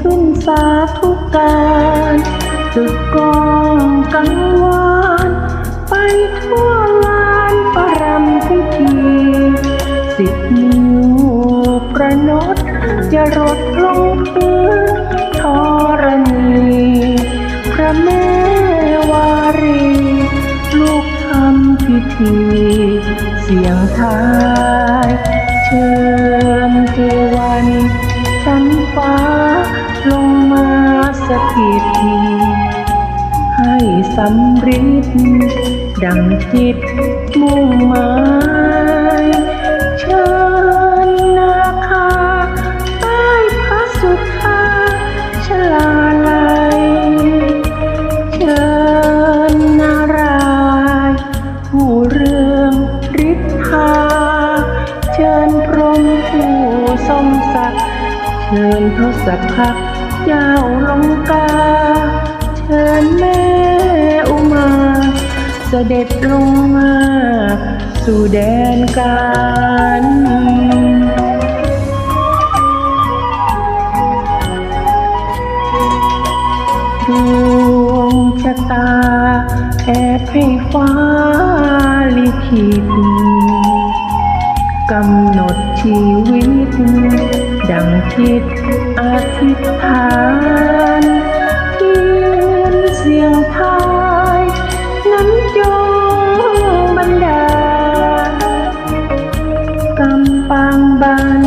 ขึ้นสาธุกการตึกกองกังวานไปทั่วลานประรำพิธีสิบนิ้วประนดจะรดลงพื้นธรณีพระแม่วารี ลูกทำพิธี เสียงทายเชิญเทวันชั้นฟ้า สถิตให้สำริดดังจิตมุ่งหมายเชิญนาคาใต้พระสุธาชลาลัยเชิญนารายผู้เรื่องฤทธาเชิญพรหมผู้ทรงศักดิ์เชิญทศพัก เจ้าลงกา เชิญแม่อุมาเสด็จลงมา สู่แดนการดวงชะตา แอบให้ฟ้าลิขิตกำหนดชีวิต ดังคิดอธิษฐา บัน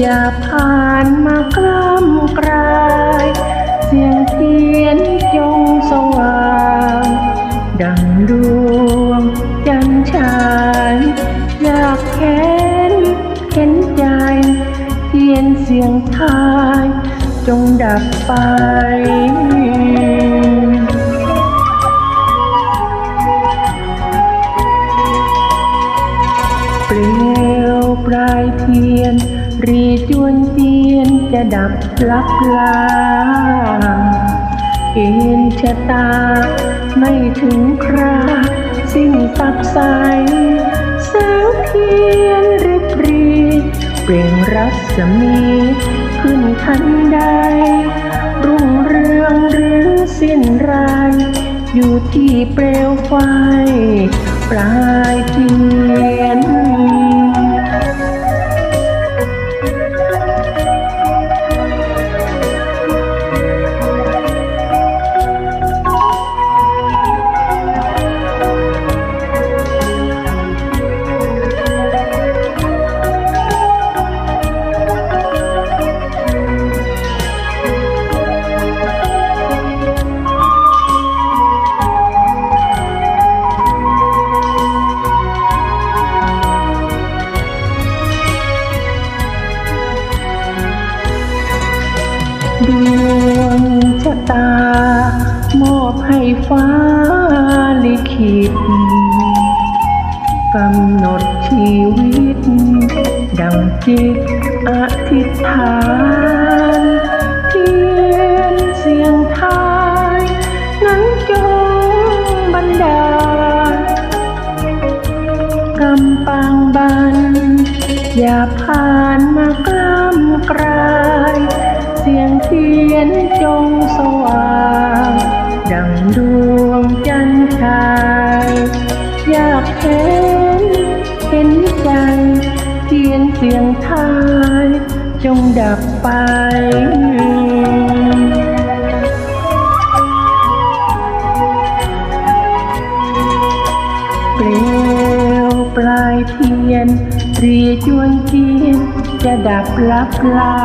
อย่าผ่านมากล้ำกลาย เสียงเทียนจงสว่าง ดังดวงจันทร์ฉายอยากเห็นเห็นใจ เทียนเสียงทาย จงดับไป เทียนจะดับลับลาเอ็นชะตา ไม่ถึงครา สิ้นสับสายแสงเทียนริบรีเปล่งรัศมี ขึ้นทันใด รุ่งเรืองหรือสิ้นไรอยู่ที่เปลวไฟ ปลายเทียน ตา มอบให้ฟ้าลิขิตกำหนดชีวิต ดังจิตอธิษฐานเทียนเสียงทาย นั้นจงบันดาลกำปางบัน อย่าผ่านมากล้ำกลาย สียงเทียนจงสว่างดังดวงจันทร์ชายอยากเห็นเห็นใจเทียนเสียงทายจงดับไปเปลวปลายเทียนรีจวนเทียน จะดับลับลา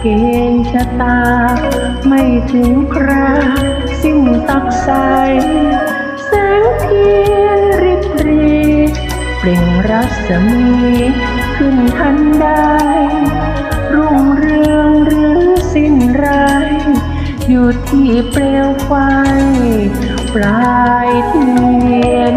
เกณฑ์ชะตา ไม่ถึงครา สิ้นตักใสแสงเทียนริบรีเปล่งรัศมีขึ้นทันใดรุ่งเรืองหรือสิ้นไรอยู่ที่เปลวไฟปลายเทียน